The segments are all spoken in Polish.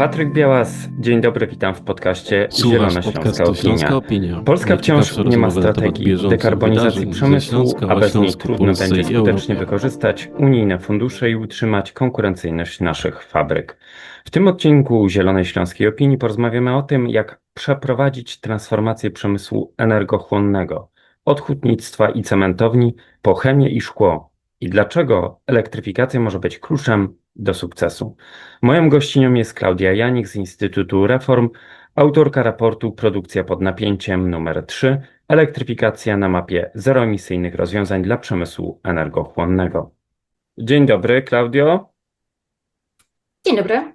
Patryk Białas, dzień dobry, witam w podcaście Słuchasz Zielona Śląska Opinia. Opinia. Polska wciąż nie ma strategii dekarbonizacji przemysłu, a bez niej trudno będzie skutecznie wykorzystać unijne fundusze i utrzymać konkurencyjność naszych fabryk. W tym odcinku Zielonej Śląskiej Opinii porozmawiamy o tym, jak przeprowadzić transformację przemysłu energochłonnego od hutnictwa i cementowni po chemię i szkło i dlaczego elektryfikacja może być kluczem do sukcesu. Moją gościnią jest Klaudia Janik z Instytutu Reform, autorka raportu Produkcja pod napięciem numer 3 Elektryfikacja na mapie zeroemisyjnych rozwiązań dla przemysłu energochłonnego. Dzień dobry, Klaudio. Dzień dobry.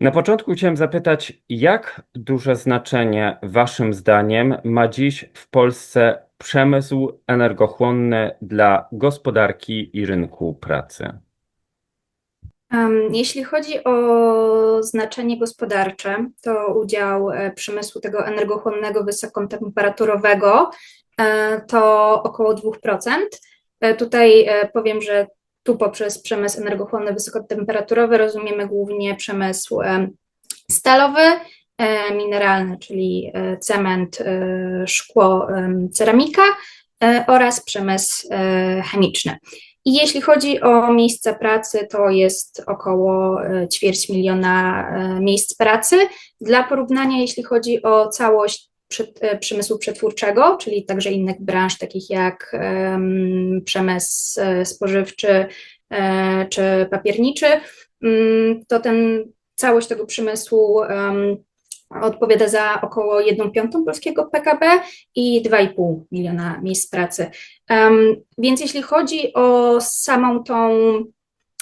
Na początku chciałem zapytać, jak duże znaczenie Waszym zdaniem ma dziś w Polsce przemysł energochłonny dla gospodarki i rynku pracy? Jeśli chodzi o znaczenie gospodarcze, to udział e, przemysłu tego energochłonnego wysokotemperaturowego e, to około 2%. E, Tutaj powiem, że tu poprzez przemysł energochłonny wysokotemperaturowy rozumiemy głównie przemysł stalowy, mineralny, czyli cement, szkło, ceramika oraz przemysł chemiczny. I jeśli chodzi o miejsca pracy, to jest około e, ćwierć miliona e, miejsc pracy. Dla porównania, jeśli chodzi o całość e, przemysłu przetwórczego, czyli także innych branż, takich jak em, przemysł spożywczy czy papierniczy, mm, to ten całość tego przemysłu em, odpowiada za około 1 piątą polskiego PKB i 2,5 miliona miejsc pracy. Em, Więc jeśli chodzi o samą tą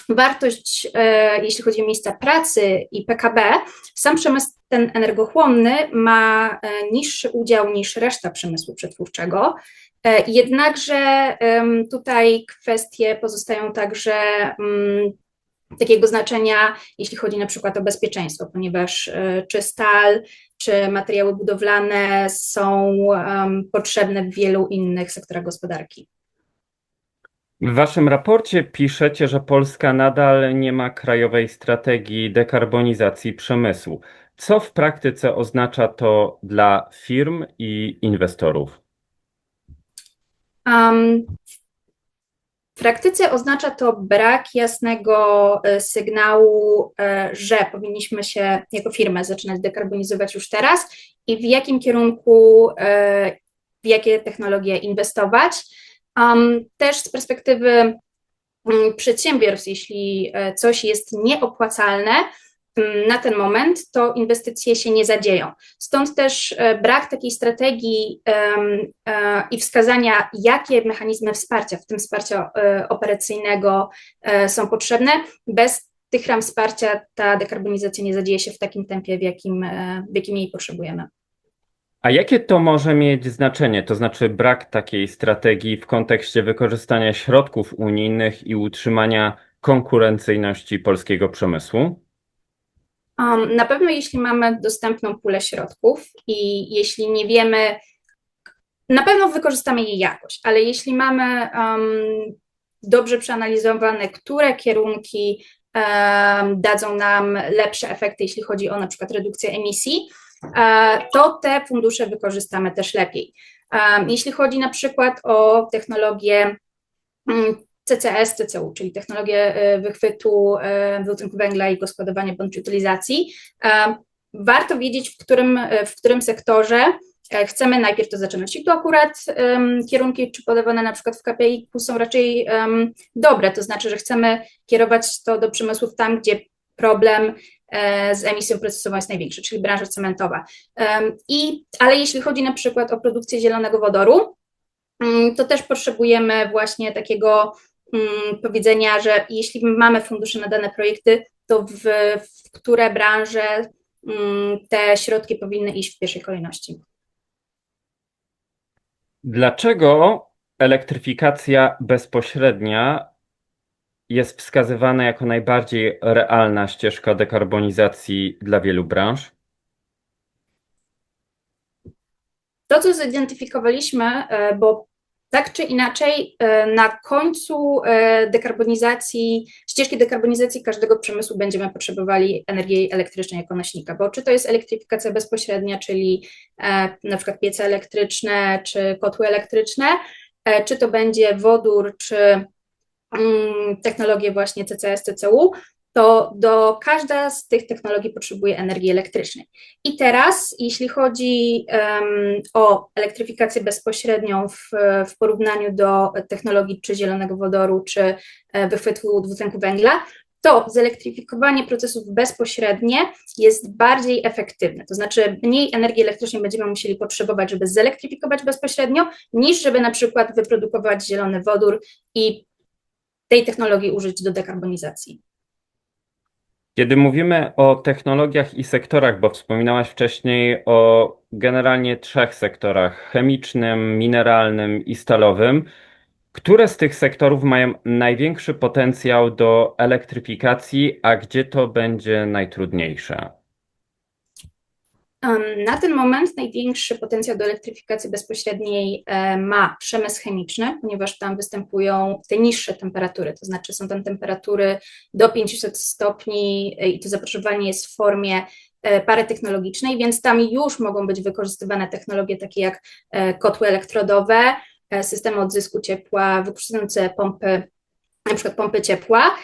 wartość, e, jeśli chodzi o miejsca pracy i PKB, sam przemysł ten energochłonny ma e, niższy udział niż reszta przemysłu przetwórczego. E, Jednakże tutaj kwestie pozostają także mm, takiego znaczenia, jeśli chodzi na przykład o bezpieczeństwo, ponieważ e, czy stal, czy materiały budowlane są potrzebne w wielu innych sektorach gospodarki. W Waszym raporcie piszecie, że Polska nadal nie ma krajowej strategii dekarbonizacji przemysłu. Co w praktyce oznacza to dla firm i inwestorów? Um, w praktyce oznacza to brak jasnego e, sygnału, e, że powinniśmy się jako firmę zaczynać dekarbonizować już teraz i w jakim kierunku, e, w jakie technologie inwestować. Też z perspektywy mm, przedsiębiorstw, jeśli coś jest nieopłacalne na ten moment, to inwestycje się nie zadzieją. Stąd też e, brak takiej strategii e, i wskazania, jakie mechanizmy wsparcia, w tym wsparcia e, operacyjnego, są potrzebne. Bez tych ram wsparcia ta dekarbonizacja nie zadzieje się w takim tempie, w jakim, w jakim jej potrzebujemy. A jakie to może mieć znaczenie, to znaczy brak takiej strategii w kontekście wykorzystania środków unijnych i utrzymania konkurencyjności polskiego przemysłu? Um, na pewno, jeśli mamy dostępną pulę środków i jeśli nie wiemy, na pewno wykorzystamy je jakoś, ale jeśli mamy um, dobrze przeanalizowane, które kierunki um, dadzą nam lepsze efekty, jeśli chodzi o na przykład redukcję emisji, e, to te fundusze wykorzystamy też lepiej. Jeśli chodzi na przykład o technologię mm, CCS, CCU, czyli technologię e, wychwytu e, dwutlenku węgla i go składowania bądź utylizacji. E, Warto wiedzieć, w którym, e, w którym sektorze e, chcemy najpierw to zaczynać. I tu akurat em, kierunki, czy podawane na przykład w KPI są raczej em, dobre, to znaczy, że chcemy kierować to do przemysłów tam, gdzie problem e, z emisją procesową jest największy, czyli branża cementowa. Em, I, ale jeśli chodzi na przykład o produkcję zielonego wodoru, mm, to też potrzebujemy właśnie takiego powiedzenia, że jeśli mamy fundusze na dane projekty, to w, w które branże mm, te środki powinny iść w pierwszej kolejności. Dlaczego elektryfikacja bezpośrednia jest wskazywana jako najbardziej realna ścieżka dekarbonizacji dla wielu branż? To, co zidentyfikowaliśmy, e, bo tak czy inaczej, e, na końcu e, dekarbonizacji, ścieżki dekarbonizacji każdego przemysłu będziemy potrzebowali energii elektrycznej jako nośnika, bo czy to jest elektryfikacja bezpośrednia, czyli e, na przykład piece elektryczne, czy kotły elektryczne, czy to będzie wodór, czy mm, technologie właśnie CCS, CCU, to do każda z tych technologii potrzebuje energii elektrycznej. I teraz, jeśli chodzi um, o elektryfikację bezpośrednią w, w, porównaniu do technologii czy zielonego wodoru, czy e, wychwytu dwutlenku węgla, to zelektryfikowanie procesów bezpośrednie jest bardziej efektywne. To znaczy, mniej energii elektrycznej będziemy musieli potrzebować, żeby zelektryfikować bezpośrednio, niż żeby na przykład wyprodukować zielony wodór i tej technologii użyć do dekarbonizacji. Kiedy mówimy o technologiach i sektorach, bo wspominałaś wcześniej o generalnie trzech sektorach chemicznym, mineralnym i stalowym, które z tych sektorów mają największy potencjał do elektryfikacji, a gdzie to będzie najtrudniejsze? Na ten moment największy potencjał do elektryfikacji bezpośredniej e, ma przemysł chemiczny, ponieważ tam występują te niższe temperatury, to znaczy są tam temperatury do 500 stopni e, i to zapotrzebowanie jest w formie e, pary technologicznej, więc tam już mogą być wykorzystywane technologie takie jak kotły elektrodowe, systemy odzysku ciepła, wykorzystujące pompy, na przykład pompy ciepła,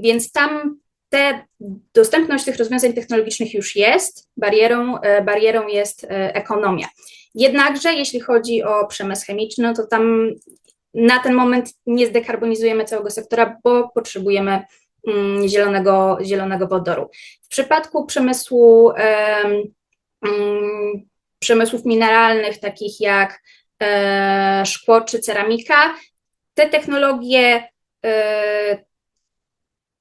więc tam te, dostępność tych rozwiązań technologicznych już jest, barierą, e, barierą jest e, ekonomia. Jednakże, jeśli chodzi o przemysł chemiczny, no to tam na ten moment nie zdekarbonizujemy całego sektora, bo potrzebujemy mm, zielonego, zielonego wodoru. W przypadku przemysłu, um, przemysłów mineralnych, takich jak e, szkło czy ceramika, te technologie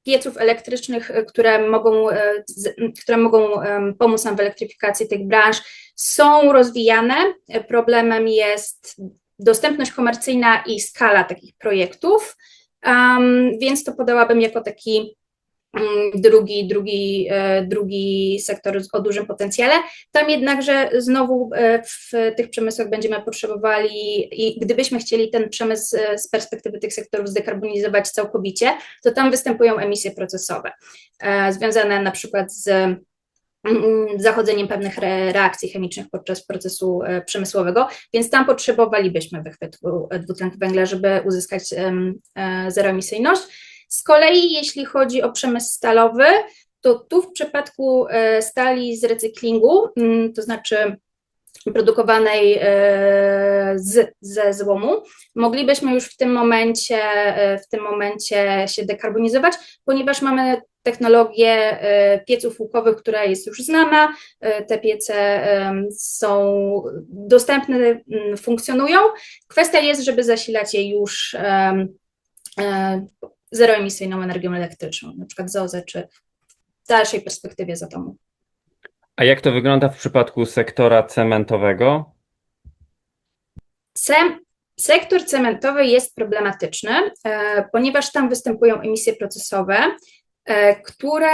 pieców elektrycznych, e, które mogą, e, które mogą pomóc nam w elektryfikacji tych branż, są rozwijane. Problemem jest dostępność komercyjna i skala takich projektów, um, więc to podałabym jako taki drugi, drugi, e, drugi sektor o dużym potencjale. Tam jednakże znowu e, w tych przemysłach będziemy potrzebowali i gdybyśmy chcieli ten przemysł e, z perspektywy tych sektorów zdekarbonizować całkowicie, to tam występują emisje procesowe związane na przykład z mm, zachodzeniem pewnych reakcji chemicznych podczas procesu przemysłowego, więc tam potrzebowalibyśmy wychwytu dwutlenku węgla, żeby uzyskać zeroemisyjność. Z kolei jeśli chodzi o przemysł stalowy, to tu w przypadku e, stali z recyklingu, mm, to znaczy produkowanej e, z, ze złomu, moglibyśmy już w tym momencie, e, w tym momencie się dekarbonizować, ponieważ mamy technologię pieców łukowych, która jest już znana, te piece są dostępne, funkcjonują. Kwestia jest, żeby zasilać je już zeroemisyjną energią elektryczną, na przykład z OZE, czy w dalszej perspektywie z atomu. A jak to wygląda w przypadku sektora cementowego? Cem sektor cementowy jest problematyczny, e, ponieważ tam występują emisje procesowe, e, które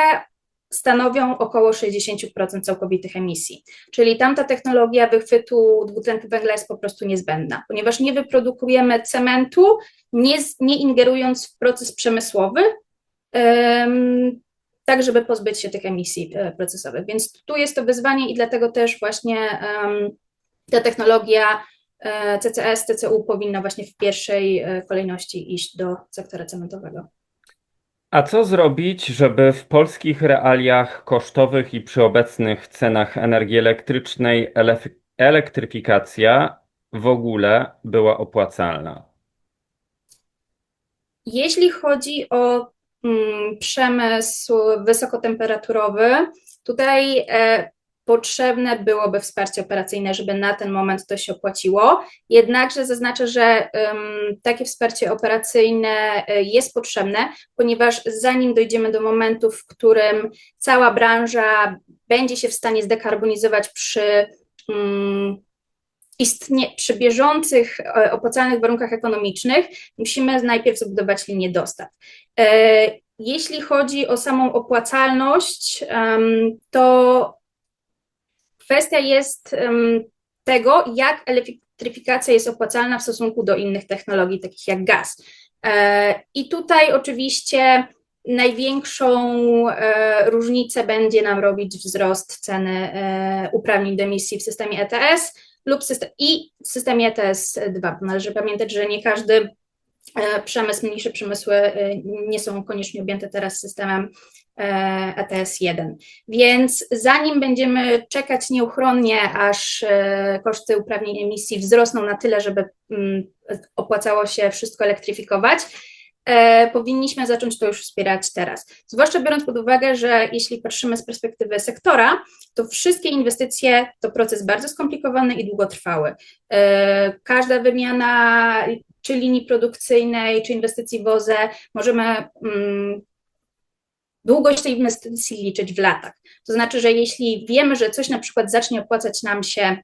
stanowią około 60% całkowitych emisji. Czyli tamta technologia wychwytu dwutlenku węgla jest po prostu niezbędna, ponieważ nie wyprodukujemy cementu, nie, nie ingerując w proces przemysłowy, tak żeby pozbyć się tych emisji e, procesowych. Więc tu jest to wyzwanie i dlatego też właśnie ta technologia e, CCS, TCU powinna właśnie w pierwszej e, kolejności iść do sektora cementowego. A co zrobić, żeby w polskich realiach kosztowych i przy obecnych cenach energii elektrycznej elektryfikacja w ogóle była opłacalna? Jeśli chodzi o mm, przemysł wysokotemperaturowy, tutaj e, potrzebne byłoby wsparcie operacyjne, żeby na ten moment to się opłaciło. Jednakże zaznaczę, że um, takie wsparcie operacyjne e, jest potrzebne, ponieważ zanim dojdziemy do momentu, w którym cała branża będzie się w stanie zdekarbonizować przy um, istnie, przy bieżących e, opłacalnych warunkach ekonomicznych, musimy najpierw zbudować linię dostaw. E, jeśli chodzi o samą opłacalność, to Kwestia jest tego, jak elektryfikacja jest opłacalna w stosunku do innych technologii, takich jak gaz. E, I tutaj oczywiście największą różnicę będzie nam robić wzrost ceny uprawnień do emisji w systemie ETS lub system, i w systemie ETS 2. Należy pamiętać, że nie każdy przemysł, mniejsze przemysły nie są koniecznie objęte teraz systemem ETS1. Więc zanim będziemy czekać nieuchronnie, aż e, koszty uprawnień emisji wzrosną na tyle, żeby mm, opłacało się wszystko elektryfikować, e, powinniśmy zacząć to już wspierać teraz. Zwłaszcza biorąc pod uwagę, że jeśli patrzymy z perspektywy sektora, to wszystkie inwestycje to proces bardzo skomplikowany i długotrwały. E, każda wymiana czy linii produkcyjnej, czy inwestycji w OZE możemy mm, długość tej inwestycji liczyć w latach. To znaczy, że jeśli wiemy, że coś na przykład zacznie opłacać nam się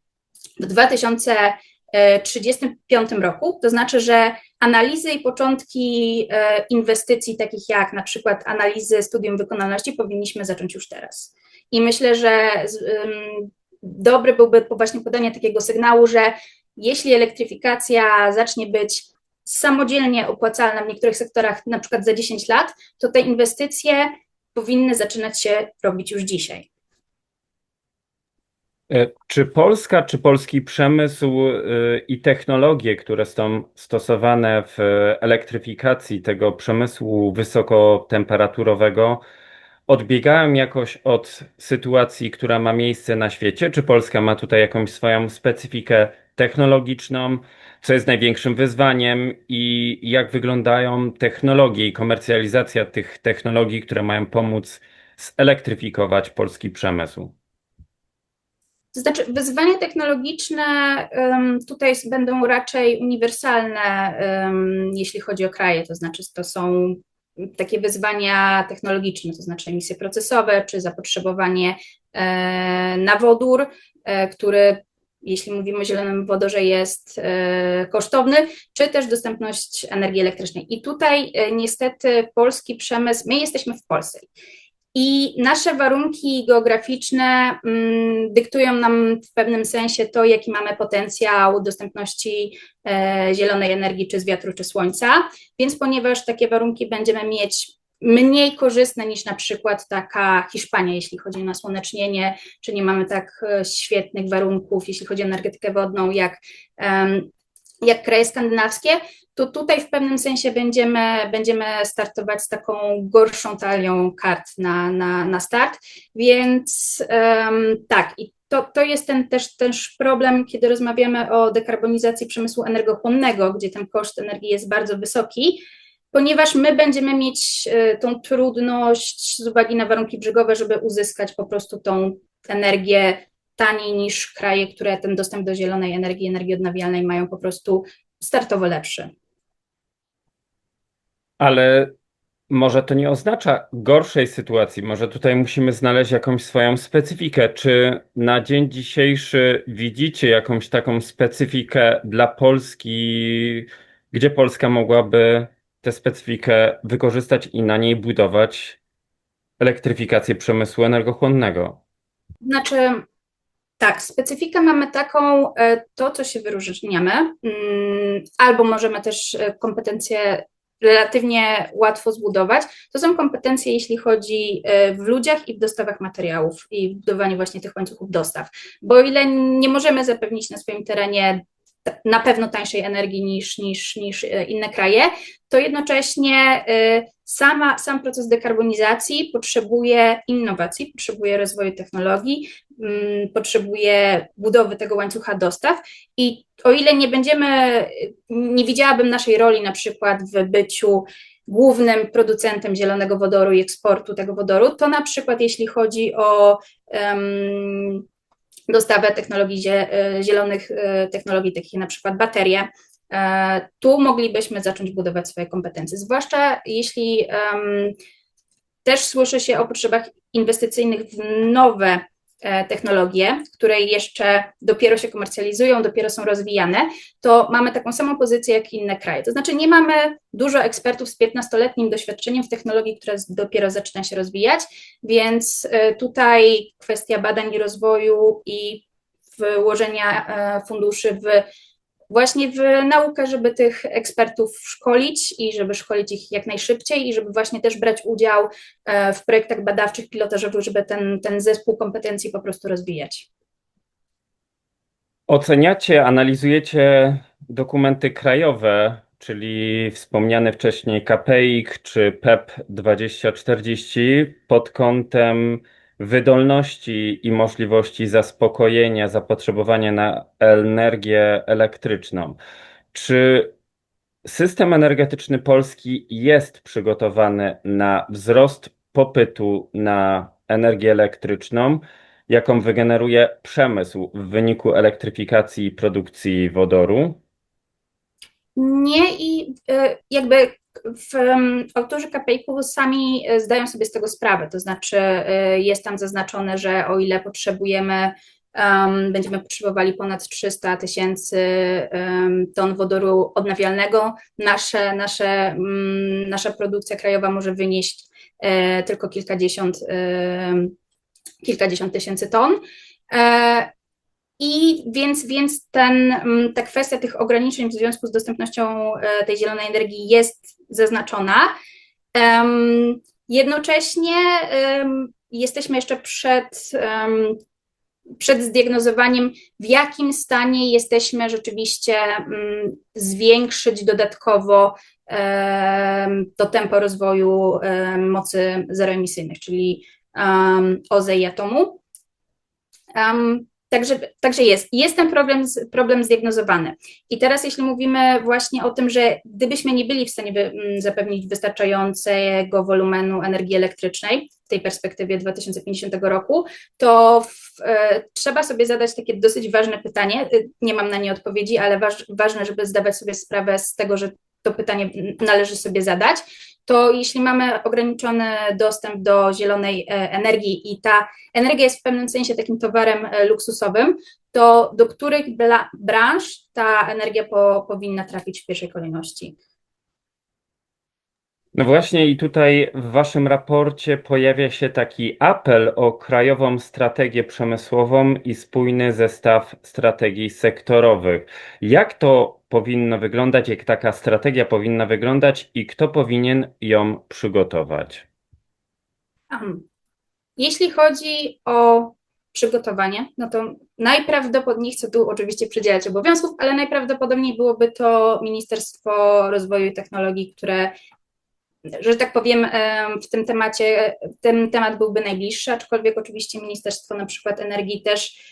w 2035 roku, to znaczy, że analizy i początki e, inwestycji, takich jak na przykład analizy studium wykonalności, powinniśmy zacząć już teraz. I myślę, że dobry byłby właśnie podanie takiego sygnału, że jeśli elektryfikacja zacznie być samodzielnie opłacalna w niektórych sektorach, na przykład za 10 lat, to te inwestycje powinny zaczynać się robić już dzisiaj. E, czy Polska, czy polski przemysł e, i technologie, które są stosowane w elektryfikacji tego przemysłu wysokotemperaturowego, odbiegają jakoś od sytuacji, która ma miejsce na świecie? Czy Polska ma tutaj jakąś swoją specyfikę technologiczną? co jest największym wyzwaniem i jak wyglądają technologie i komercjalizacja tych technologii, które mają pomóc zelektryfikować polski przemysł? To znaczy, wyzwania technologiczne tutaj będą raczej uniwersalne, jeśli chodzi o kraje, to znaczy to są takie wyzwania technologiczne, to znaczy emisje procesowe, czy zapotrzebowanie e, na wodór, e, który jeśli mówimy o zielonym wodorze, jest e, kosztowny, czy też dostępność energii elektrycznej. I tutaj niestety polski przemysł, my jesteśmy w Polsce. I nasze warunki geograficzne mm, dyktują nam w pewnym sensie to, jaki mamy potencjał dostępności e, zielonej energii, czy z wiatru, czy słońca. Więc ponieważ takie warunki będziemy mieć mniej korzystne niż na przykład taka Hiszpania, jeśli chodzi o nasłonecznienie, czy nie mamy tak e, świetnych warunków, jeśli chodzi o energetykę wodną, jak, jak kraje skandynawskie, to tutaj w pewnym sensie będziemy, będziemy startować z taką gorszą talią kart na, na, na start, więc um, tak, i to, to jest ten, też, też problem, kiedy rozmawiamy o dekarbonizacji przemysłu energochłonnego, gdzie ten koszt energii jest bardzo wysoki, ponieważ my będziemy mieć e, tą trudność z uwagi na warunki brzegowe, żeby uzyskać po prostu tą energię taniej niż kraje, które ten dostęp do zielonej energii, energii odnawialnej mają po prostu startowo lepszy. Ale może to nie oznacza gorszej sytuacji, może tutaj musimy znaleźć jakąś swoją specyfikę. Czy na dzień dzisiejszy widzicie jakąś taką specyfikę dla Polski, gdzie Polska mogłaby tę specyfikę wykorzystać i na niej budować elektryfikację przemysłu energochłonnego. Znaczy, tak, specyfikę mamy taką, e, to co się wyróżniamy, mm, albo możemy też e, kompetencje relatywnie łatwo zbudować. To są kompetencje, jeśli chodzi e, w ludziach i w dostawach materiałów i budowaniu właśnie tych łańcuchów dostaw. Bo o ile nie możemy zapewnić na swoim terenie na pewno tańszej energii niż, niż, niż e, inne kraje, to jednocześnie e, sama, sam proces dekarbonizacji potrzebuje innowacji, potrzebuje rozwoju technologii, mm, potrzebuje budowy tego łańcucha dostaw i o ile nie będziemy, nie widziałabym naszej roli na przykład w byciu głównym producentem zielonego wodoru i eksportu tego wodoru, to na przykład jeśli chodzi o um, dostawę technologii e, zielonych, e, technologii takich jak na przykład baterie. E, tu moglibyśmy zacząć budować swoje kompetencje, zwłaszcza jeśli um, też słyszy się o potrzebach inwestycyjnych w nowe technologie, które jeszcze dopiero się komercjalizują, dopiero są rozwijane, to mamy taką samą pozycję jak inne kraje. To znaczy nie mamy dużo ekspertów z 15-letnim doświadczeniem w technologii, która dopiero zaczyna się rozwijać, więc e, tutaj kwestia badań i rozwoju i włożenia e, funduszy w właśnie w naukę, żeby tych ekspertów szkolić i żeby szkolić ich jak najszybciej i żeby właśnie też brać udział e, w projektach badawczych, pilotażowych, żeby ten, ten zespół kompetencji po prostu rozwijać. Oceniacie, analizujecie dokumenty krajowe, czyli wspomniane wcześniej KPIK czy PEP 2040 pod kątem wydolności i możliwości zaspokojenia zapotrzebowania na energię elektryczną. Czy system energetyczny Polski jest przygotowany na wzrost popytu na energię elektryczną, jaką wygeneruje przemysł w wyniku elektryfikacji produkcji wodoru? Nie i e, jakby w, autorzy KPI-ku sami e, zdają sobie z tego sprawę, to znaczy e, jest tam zaznaczone, że o ile potrzebujemy, em, będziemy potrzebowali ponad 300 tysięcy em, ton wodoru odnawialnego, nasze, nasze, mm, nasza produkcja krajowa może wynieść e, tylko kilkadziesiąt, em, kilkadziesiąt tysięcy ton. E, I więc, więc ten, mm, ta kwestia tych ograniczeń w związku z dostępnością e, tej zielonej energii jest zaznaczona. Jednocześnie jesteśmy jeszcze przed, przed zdiagnozowaniem, w jakim stanie jesteśmy rzeczywiście mm, zwiększyć dodatkowo to tempo rozwoju mocy zeroemisyjnych, czyli OZE i atomu. Em, Także, także jest. Jest ten problem, problem zdiagnozowany. I teraz, jeśli mówimy właśnie o tym, że gdybyśmy nie byli w stanie m, zapewnić wystarczającego wolumenu energii elektrycznej w tej perspektywie 2050 roku, to w, e, trzeba sobie zadać takie dosyć ważne pytanie. E, Nie mam na nie odpowiedzi, ale waż, ważne, żeby zdawać sobie sprawę z tego, że to pytanie należy sobie zadać. To jeśli mamy ograniczony dostęp do zielonej e, energii i ta energia jest w pewnym sensie takim towarem e, luksusowym, to do których branż ta energia po, powinna trafić w pierwszej kolejności? No właśnie, i tutaj w Waszym raporcie pojawia się taki apel o krajową strategię przemysłową i spójny zestaw strategii sektorowych. Jak to powinno wyglądać, jak taka strategia powinna wyglądać i kto powinien ją przygotować? Jeśli chodzi o przygotowanie, no to najprawdopodobniej, nie chcę tu oczywiście przydzielać obowiązków, ale najprawdopodobniej byłoby to Ministerstwo Rozwoju i Technologii, które, że tak powiem, em, w tym temacie, ten temat byłby najbliższy, aczkolwiek oczywiście Ministerstwo na przykład Energii też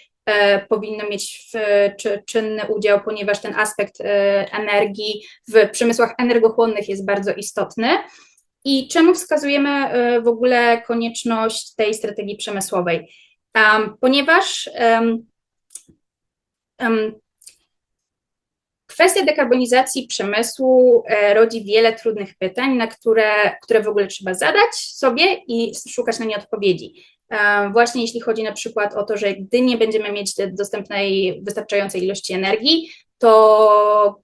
powinno mieć w, czy, czynny udział, ponieważ ten aspekt e, energii w przemysłach energochłonnych jest bardzo istotny. I czemu wskazujemy e, w ogóle konieczność tej strategii przemysłowej? Um, ponieważ um, um, kwestia dekarbonizacji przemysłu e, rodzi wiele trudnych pytań, na które, które w ogóle trzeba zadać sobie i szukać na nie odpowiedzi. Właśnie jeśli chodzi na przykład o to, że gdy nie będziemy mieć dostępnej, wystarczającej ilości energii, to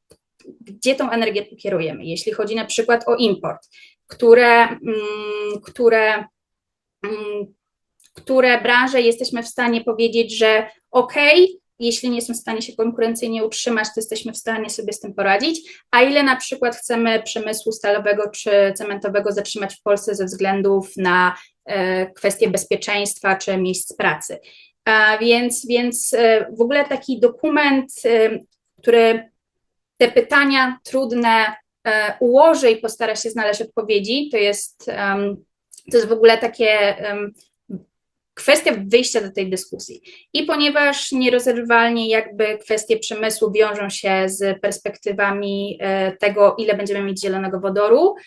gdzie tą energię kierujemy? Jeśli chodzi na przykład o import, które, mm, które, mm, które branże jesteśmy w stanie powiedzieć, że ok, jeśli nie jesteśmy w stanie się konkurencyjnie utrzymać, to jesteśmy w stanie sobie z tym poradzić, a ile na przykład chcemy przemysłu stalowego czy cementowego zatrzymać w Polsce ze względów na kwestie bezpieczeństwa czy miejsc pracy. Więc, więc e, w ogóle taki dokument, e, który te pytania trudne e, ułoży i postara się znaleźć odpowiedzi, to jest, to jest w ogóle takie kwestia wyjścia do tej dyskusji. I ponieważ nierozerwalnie jakby kwestie przemysłu wiążą się z perspektywami e, tego, ile będziemy mieć zielonego wodoru e,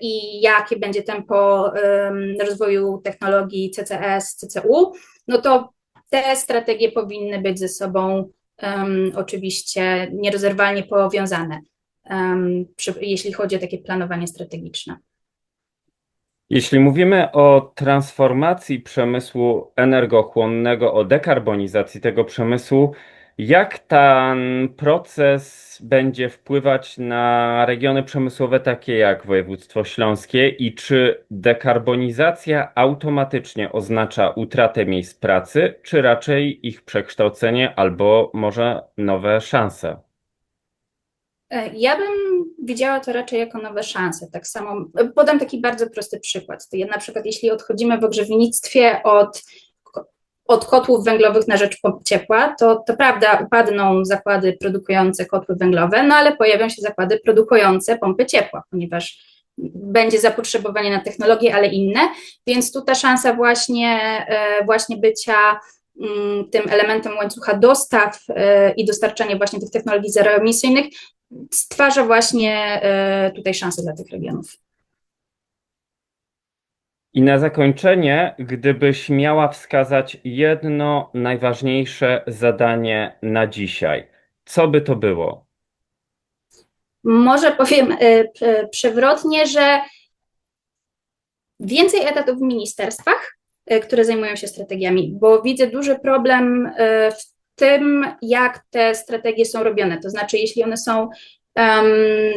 i jakie będzie tempo em, rozwoju technologii CCS, CCU, no to te strategie powinny być ze sobą em, oczywiście nierozerwalnie powiązane, em, przy, jeśli chodzi o takie planowanie strategiczne. Jeśli mówimy o transformacji przemysłu energochłonnego, o dekarbonizacji tego przemysłu, jak ten proces będzie wpływać na regiony przemysłowe takie jak województwo śląskie i czy dekarbonizacja automatycznie oznacza utratę miejsc pracy, czy raczej ich przekształcenie albo może nowe szanse? E, Ja bym widziała to raczej jako nowe szanse. Tak samo podam taki bardzo prosty przykład. To ja na przykład, jeśli odchodzimy w ogrzewnictwie od, od kotłów węglowych na rzecz ciepła, to, to prawda, upadną zakłady produkujące kotły węglowe, no ale pojawią się zakłady produkujące pompy ciepła, ponieważ będzie zapotrzebowanie na technologie, ale inne, więc tu ta szansa właśnie, e, właśnie bycia mm, tym elementem łańcucha dostaw e, i dostarczania właśnie tych technologii zeroemisyjnych stwarza właśnie e, tutaj szansę dla tych regionów. I na zakończenie, gdybyś miała wskazać jedno najważniejsze zadanie na dzisiaj, co by to było? Może powiem e, p- przewrotnie, że więcej etatów w ministerstwach, e, które zajmują się strategiami, bo widzę duży problem e, w tym, jak te strategie są robione. To znaczy, jeśli one są em,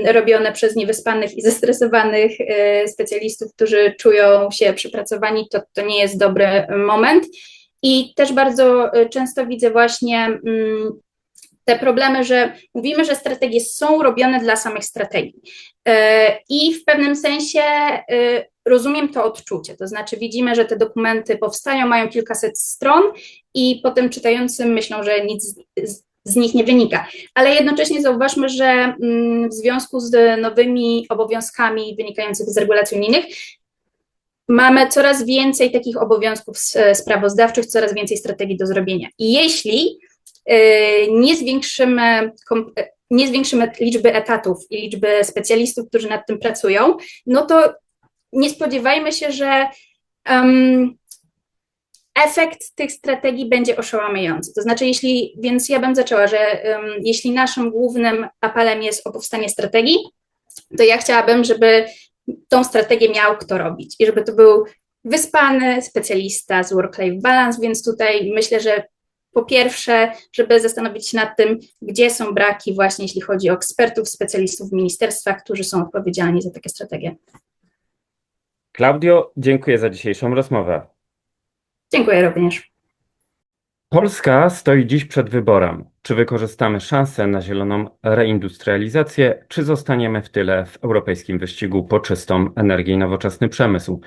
robione przez niewyspanych i zestresowanych e, specjalistów, którzy czują się przepracowani, to to nie jest dobry moment. I też bardzo e, często widzę właśnie mm, te problemy, że mówimy, że strategie są robione dla samych strategii. E, I w pewnym sensie e, rozumiem to odczucie. To znaczy, widzimy, że te dokumenty powstają, mają kilkaset stron, i potem czytający myślą, że nic z nich nie wynika. Ale jednocześnie zauważmy, że mm, w związku z nowymi obowiązkami wynikającymi z regulacji unijnych, mamy coraz więcej takich obowiązków sprawozdawczych, coraz więcej strategii do zrobienia. I jeśli y, nie zwiększymy, kom- nie zwiększymy liczby etatów i liczby specjalistów, którzy nad tym pracują, no to nie spodziewajmy się, że efekt tych strategii będzie oszałamiający. To znaczy, jeśli, więc ja bym zaczęła, że em, jeśli naszym głównym apelem jest o powstanie strategii, to ja chciałabym, żeby tą strategię miał kto robić i żeby to był wyspany specjalista z work-life balance, więc tutaj myślę, że po pierwsze, żeby zastanowić się nad tym, gdzie są braki właśnie jeśli chodzi o ekspertów, specjalistów w ministerstwach, którzy są odpowiedzialni za takie strategie. Klaudio, dziękuję za dzisiejszą rozmowę. Dziękuję również. Polska stoi dziś przed wyborem. Czy wykorzystamy szansę na zieloną reindustrializację, czy zostaniemy w tyle w europejskim wyścigu po czystą energię i nowoczesny przemysł?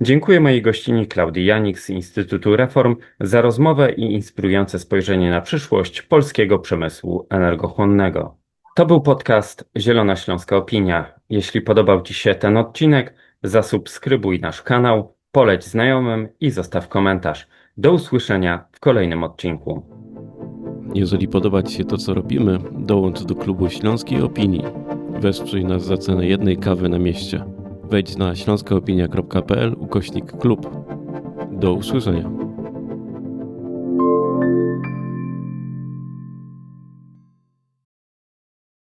Dziękuję mojej gościni Klaudii Janik z Instytutu Reform za rozmowę i inspirujące spojrzenie na przyszłość polskiego przemysłu energochłonnego. To był podcast Zielona Śląska Opinia. Jeśli podobał Ci się ten odcinek, zasubskrybuj nasz kanał, poleć znajomym i zostaw komentarz. Do usłyszenia w kolejnym odcinku. Jeżeli podoba Ci się to, co robimy, dołącz do klubu Śląskiej Opinii. Wesprzyj nas za cenę jednej kawy na mieście. Wejdź na śląskaopinia.pl ukośnik klub. Do usłyszenia.